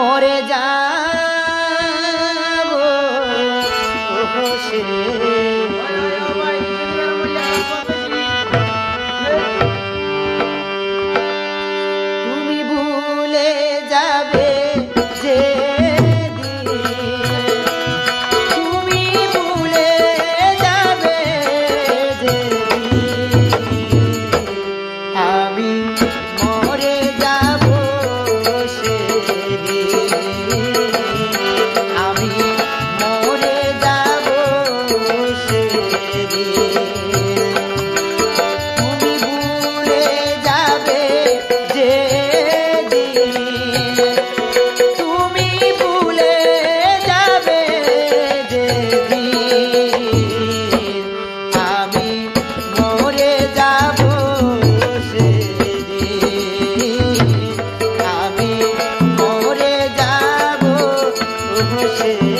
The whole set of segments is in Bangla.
মরে যা você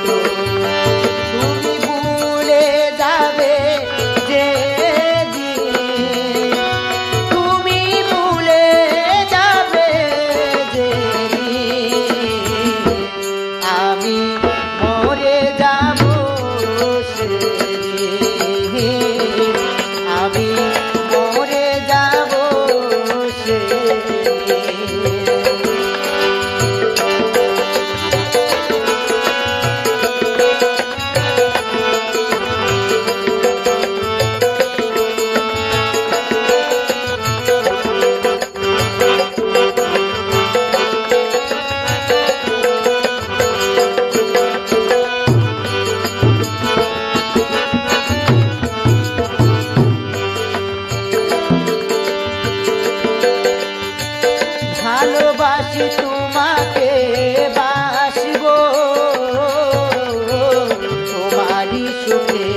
ভালোবাসি তোমাকে বাসব। তোমারই সুখে